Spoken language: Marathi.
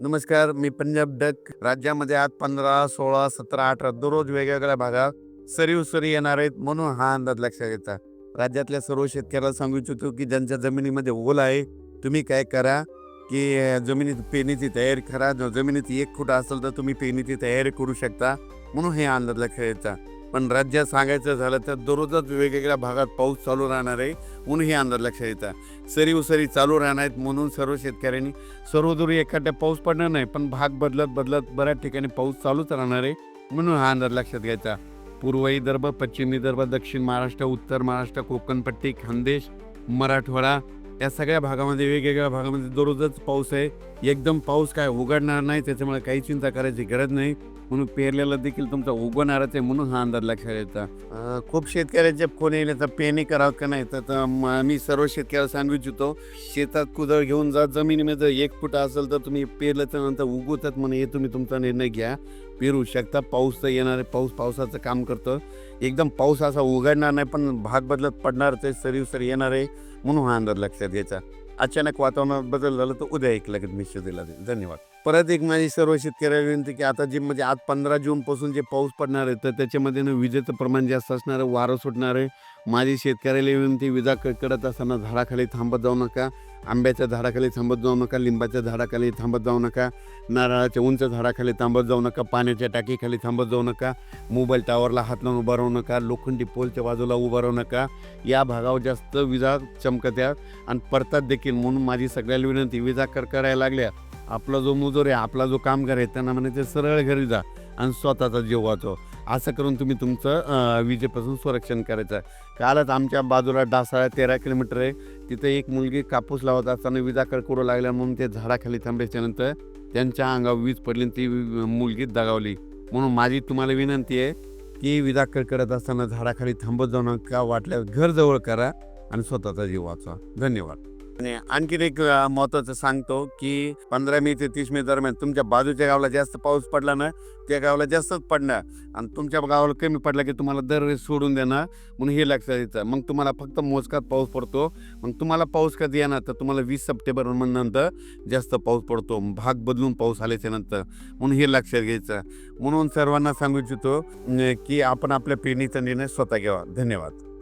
नमस्कार मी पंजाब डक. राज्यामध्ये आज पंधरा सोळा सतरा अठरा दररोज वेगवेगळ्या भागात सरीव सरी येणार आहेत म्हणून हा अंदाज लक्षात घेता राज्यातल्या सर्व शेतकऱ्याला सांगू इच्छितो की ज्यांच्या जमिनीमध्ये ओल आहे तुम्ही काय करा की जमिनीत पेरणीची तयारी करा. जमिनीत एक फूट असेल तर तुम्ही पेरणीची तयारी करू शकता म्हणून हे अंदाज लक्षात घ्यायचा पण राज्यात सांगायचं झालं तर दररोजच वेगवेगळ्या भागात पाऊस चालू राहणार आहे म्हणून हे अंदाज लक्षात येतात सरी उसरी चालू राहणार आहेत म्हणून सर्व शेतकऱ्यांनी सर्वदूरी एखाद्या पाऊस पडणार नाही पण भाग बदलत बदलत बऱ्याच ठिकाणी पाऊस चालूच राहणार आहे म्हणून हा अंदाज लक्षात घ्यायचा. पूर्व विदर्भ पश्चिम विदर्भ दक्षिण महाराष्ट्र उत्तर महाराष्ट्र कोकणपट्टी खानदेश मराठवाडा या सगळ्या भागामध्ये वेगवेगळ्या भागामध्ये दररोजच पाऊस आहे. एकदम पाऊस काय उघडणार नाही त्याच्यामुळे काही चिंता करायची गरज नाही. म्हणून पेरलेला देखील तुमचा उगवणारच आहे म्हणून हा अंदाज लक्षात येतं. खूप शेतकऱ्यांच्या फोन येईल तर पेरणी करावं का नाही? तर तर मी सर्व शेतकऱ्याला सांगू इच्छितो शेतात कुदळ घेऊन जा जमिनीमध्ये जर एक फूट असेल तर तुम्ही पेरल्याच्या नंतर उगवतात म्हणून हे तुम्ही तुमचा निर्णय घ्या. पेरू शकता पाऊस तर येणार आहे पाऊस पावसाचं काम करतं. एकदम पाऊस असा उघडणार नाही पण भाग बदलत पडणार ते सरी सरी येणार आहे म्हणून हा अंदाज लक्षात घ्यायचा. अचानक वातावरणात बदल झालं तर उद्या एक लगेच निश्चित दिला जाईल धन्यवाद. परत एक माझी सर्व शेतकऱ्याला विनंती की आता जे म्हणजे आज पंधरा जूनपासून जे पाऊस पडणार आहे तर त्याच्यामध्ये ना विजेचं प्रमाण जास्त असणार आहे वारं सुटणार आहे. माझी शेतकऱ्याला विनंती विजा कडकडत असताना झाडाखाली थांबत जाऊ नका आंब्याच्या झाडाखाली थांबत जाऊ नका लिंबाच्या झाडाखाली थांबत जाऊ नका नारळाच्या उंच झाडाखाली थांबत जाऊ नका पाण्याच्या टाकीखाली थांबत जाऊ नका मोबाईल टावरला हात लावून उभा राहू नका लोखंडी पोलच्या बाजूला उभा राहू नका. या भागावर जास्त विजा चमकत्या आणि पडतात देखील म्हणून माझी सगळ्याला विनंती विजा करायला लागल्या. आपला जो मुजोर आहे आपला जो कामगार आहे त्यांना म्हणे ते सरळ घरी जा. आणि स्वतःचा जीव वाचव. असं करून तुम्ही तुमचं विजेपासून संरक्षण करायचं. आहे कालच आमच्या बाजूला डासाळा तेरा किलोमीटर आहे. तिथे एक मुलगी कापूस लावत असताना विजा कडकडू लागल्या म्हणून ते झाडाखाली थांबल्याच्यानंतर त्यांच्या अंगावर वीज पडली आणि ती मुलगी दगावली. म्हणून माझी तुम्हाला विनंती आहे की विजा कडकडत असताना झाडाखाली थांबत जाऊ नका. वाटल्यास घर जवळ करा आणि स्वतःचा जीव वाचवा. धन्यवाद. आणखीन एक महत्वाचं महत्त्वाचं सांगतो की पंधरा मे ते तीस मे दरम्यान तुमच्या बाजूच्या गावाला जास्त पाऊस पडला ना त्या गावाला जास्तच पडणार. आणि तुमच्या गावाला कमी पडला की तुम्हाला दरवेळेस सोडून देणार. म्हणून हे लक्षात येतं. मग तुम्हाला फक्त मोजकात पाऊस पडतो. मग तुम्हाला पाऊस कधी येणार? तर तुम्हाला वीस सप्टेंबर नंतर जास्त पाऊस पडतो. भाग बदलून पाऊस आल्याच्यानंतर. म्हणून हे लक्षात घ्यायचं. म्हणून सर्वांना सांगू इच्छितो की आपण आपल्या पेरणीचा निर्णय स्वतः घ्यावा. धन्यवाद.